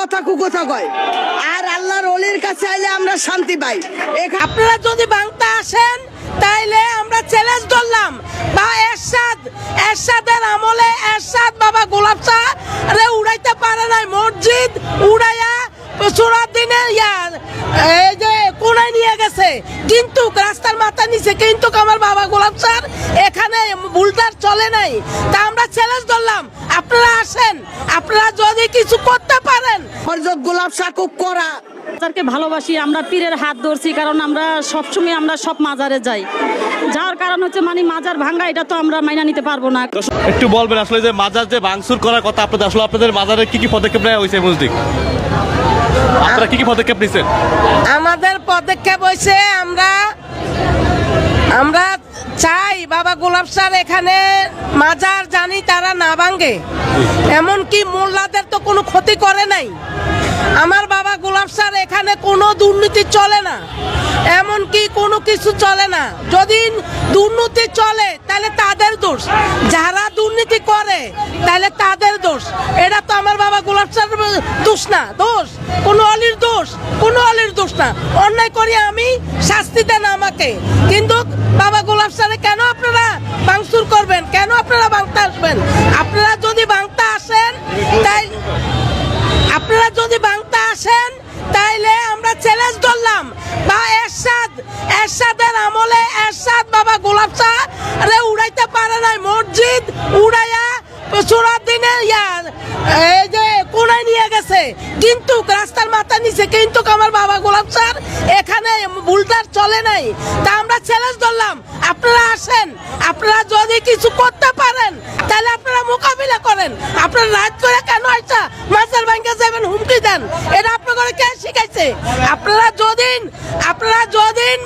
কথা কুকথা কয়। আর আল্লাহর অলির কাছে আইলে আমরা শান্তি পাই। আপনারা যদি বাংতা আসেন, তাইলে আমরা চ্যালেঞ্জ ধরলাম। বা এরশাদ, এরশাদের আমলে এরশাদ বাবা গোলাপ শাহ রে উড়াইতে পারে নাই। মসজিদ উড়াইয়া চোরার দিনে ইয়া, এই যে কোনায় নিয়ে গেছে। কিন্তু রাস্তার মাথা নিচে কিন্তু আমার বাবা গোলাপ শাহ এখানে ভুলটার চলে নাই। তা আমরা চ্যালেঞ্জ ধরলাম। আপনারা আসেন। আপনারা যদি কিছু করতে হরজত গোলাপ শাহ করা মাজারকে ভালোবাসি আমরা পীরের হাত ধরছি কারণ আমরা সবসময় আমরা সব মাজারে যাই। যার কারণ হচ্ছে মানে মাজার ভাঙ্গা এটা তো আমরা মাইনা নিতে পারব না। একটু বলবেন আসলে যে মাজার যে ভাঙচুর করার কথা আপনাদের আসলে আপনাদের মাজারে কি কি পদক্ষেপ নেওয়া হয়েছে মুজদিক আপনারা কি কি পদক্ষেপ নিচ্ছেন আমাদের পদক্ষেপ হয়েছে আমরা আমরা চাই বাবা গোলাপ স্যার এখানে মাজার জানি তারা না ভাঙ্গে এমনকি মোল্লাদের তো কোনো ক্ষতি করে নাই। আমার বাবা গোলাপ স্যার এখানে কোনো দুর্নীতি চলে না। এমনকি কোনো কিছু চলে না। যদি দুর্নীতি চলে, তাহলে তাদের দোষ। যারা দুর্নীতি করে, তাহলে তাদের দোষ। এটা তো আমার বাবা গোলাপ স্যার দোষ না, দোষ। কোনো অলির দোষ, কোনো অলির দোষ না। অন্যায় করি আমি, শাস্তি দেন আমাকে। কিন্তু বাবা গোলাপ স্যারে কেন আপনারা ভাঙচুর করবেন? কেন আপনারা বাংতে আসবেন? আপনারা যদি বাংতে আসেন, তাই আপনারা যদি বাংতা আসেন, তাইলে আমরা চ্যালেঞ্জ ধরলাম। বা এরশাদ, এরশাদের আমলে এরশাদ বাবা গোলাপ শাহ রে উড়াইতে পারে নাই। মসজিদ উড়াইয়া চোরার দিনে ইয়া, এই যে কোনায় নিয়ে গেছে। কিন্তু রাস্তার মাথা নিচে কিন্তু আমার বাবা গোলাপ স্যার এখানে ভুলটার চলে নাই, তা আমরা চ্যালেঞ্জ ধরলাম। আপনারা আসেন, আপনারা যদি কিছু করতে পারেন, তাহলে আপনারা মোকাবিলা করেন। আপনারা রাত করে কেন আইসা মাছের ব্যাংকে যাবেন, হুমকি দেন? এটা আপনাদের কে শিখাইছে? আপনারা যদিন আপনারা যদিন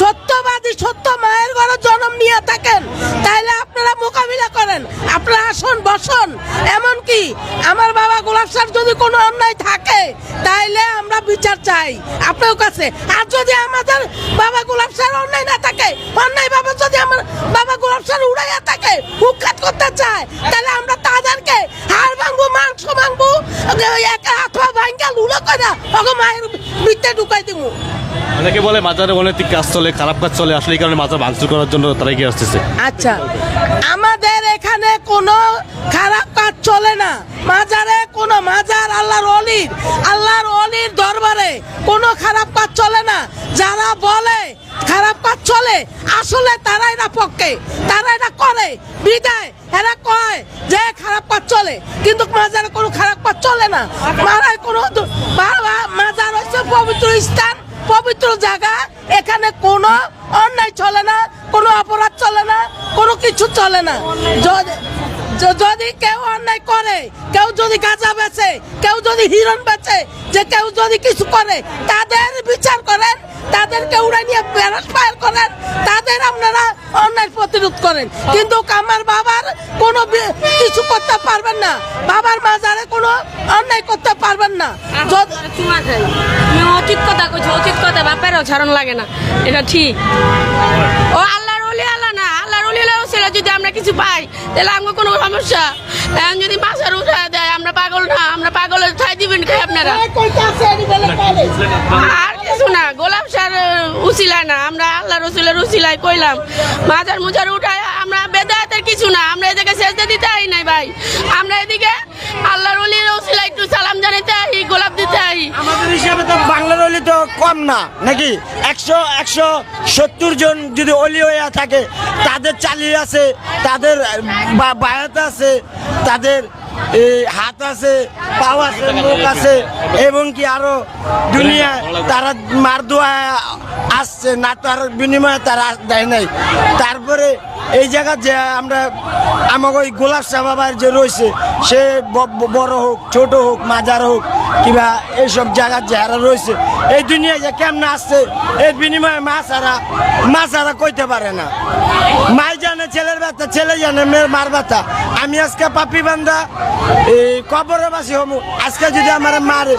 সত্যবাদী, সত্য মায়ের ঘরে জন্ম নিয়ে থাকেন, তাহলে আপনারা মোকাবিলা করেন। আপনারা আসুন, বসুন। এমনকি আমার বাবা গোলাপ যদি কোনো অন্যায় থাকে, তাইলে চাই। আপনার কাছে। আর যদি আমাদের বাবা গোলাপ স্যার অন্যায় না থাকে, অন্যায় বাবা যদি আমার বাবা গোলাপ স্যার উড়াইয়া থাকে, উৎখাত করতে চায়, তাহলে আমরা তাদেরকে ভাঙবো মাংস ভাঙবো আত্মা ভাঙ্গা লুলো করে ওকে মায়ের বৃত্তে ঢুকাই দিব অনেকে বলে মাজারে অনৈতিক কাজ চলে খারাপ কাজ চলে আসলে এই কারণে মাজার ভাঙচুর করার জন্য তারা এগিয়ে আসতেছে। আচ্ছা আমাদের এখানে কোনো খারাপ কাজ চলে না। মাজারে কোনো মাজার আল্লাহর অলির আল্লাহর অলির দরবারে কোনো খারাপ কাজ চলে না। যারা বলে খারাপ কাজ চলে আসলে তারা এটা পক্ষে তারা করে বিদায়। এরা কয় যে খারাপ কাজ চলে, কিন্তু মাজারে কোনো খারাপ কাজ চলে না। মারায় কোনো মাজার হচ্ছে পবিত্র স্থান, পবিত্র জায়গা। এখানে কোনো অন্যায় চলে না, কোনো অপরাধ চলে না, কোনো কিছু চলে না। যদি- কেউ অন্যায় করে, কেউ যদি গাঁজা বেচে, কেউ যদি হিরণ বেচে, যে কেউ যদি কিছু করে, তাদের বিচার করেন, তাদেরকে উড়ে নিয়ে ব্যারাস ফায়ার করেন অন্যায় প্রতিরোধ করেন। কিন্তু আমার বাবার কোনো কিছু করতে পারবেন না। বাবার মাজারে কোনো অন্যায় করতে পারবেন না। খাই অতীত কথা কইছো অতীত কথা বাপেরও ছাড়ন লাগে না। এটা ঠিক। ও আল্লাহর ওলি আল্লাহ না আল্লাহর ওলি আল্লাহ ছিল যদি আমরা কিছু পাই তাহলে আমার কোনো সমস্যা। এখন যদি মাছের উঠা দেয় আমরা পাগল না আমরা পাগলের ঠাই দিবেন কে আপনারা? আর কিছু না গোলাপ সার না, আমরা আল্লাহ রসুলের উচিলায় কইলাম। মাজার মুজার উঠায় আমরা বেদায়াতের কিছু না, আমরা এদিকে সেজদা দিতে আই নাই ভাই। আমরা এদিকে আল্লাহর অলির উচিলায় একটু সালাম জানাতে আই গোলাপ দিতে আই আমাদের হিসাবে তো বাংলার অলি তো কম না, নাকি? একশো একশো সত্তর জন যদি অলি হয়ে থাকে, তাদের চালিয়ে আছে, তাদের বায়াত আছে, তাদের এই হাত আছে, পাও আছে, মুখ আছে, এবং কি আরও দুনিয়ায় তারা মার দোয়া আসছে, না তার বিনিময়ে তারা দেয় নাই। তারপরে এই জায়গা যে আমরা, আমাকে ওই গোলাপ সাহাবার যে রয়েছে, সে বড় হোক, ছোট হোক, মাজার হোক, কিংবা এইসব জায়গার যারা রয়েছে, এই দুনিয়া যে কেমন আসছে, এর বিনিময়ে মাছ হারা মাছ ছাড়া কইতে পারে না। মাই ছেলের ব্যথা, ছেলে জানে, মেয়ের মার ব্যথা। আমি আজকে পাপি বান্ধা এই বাসি হমু। আজকে যদি আমার মারে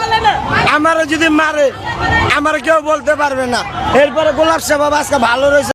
আমারও যদি মারে, আমার কেউ বলতে পারবে না। এরপরে গোলাপ সেবা আজকে ভালো রয়েছে।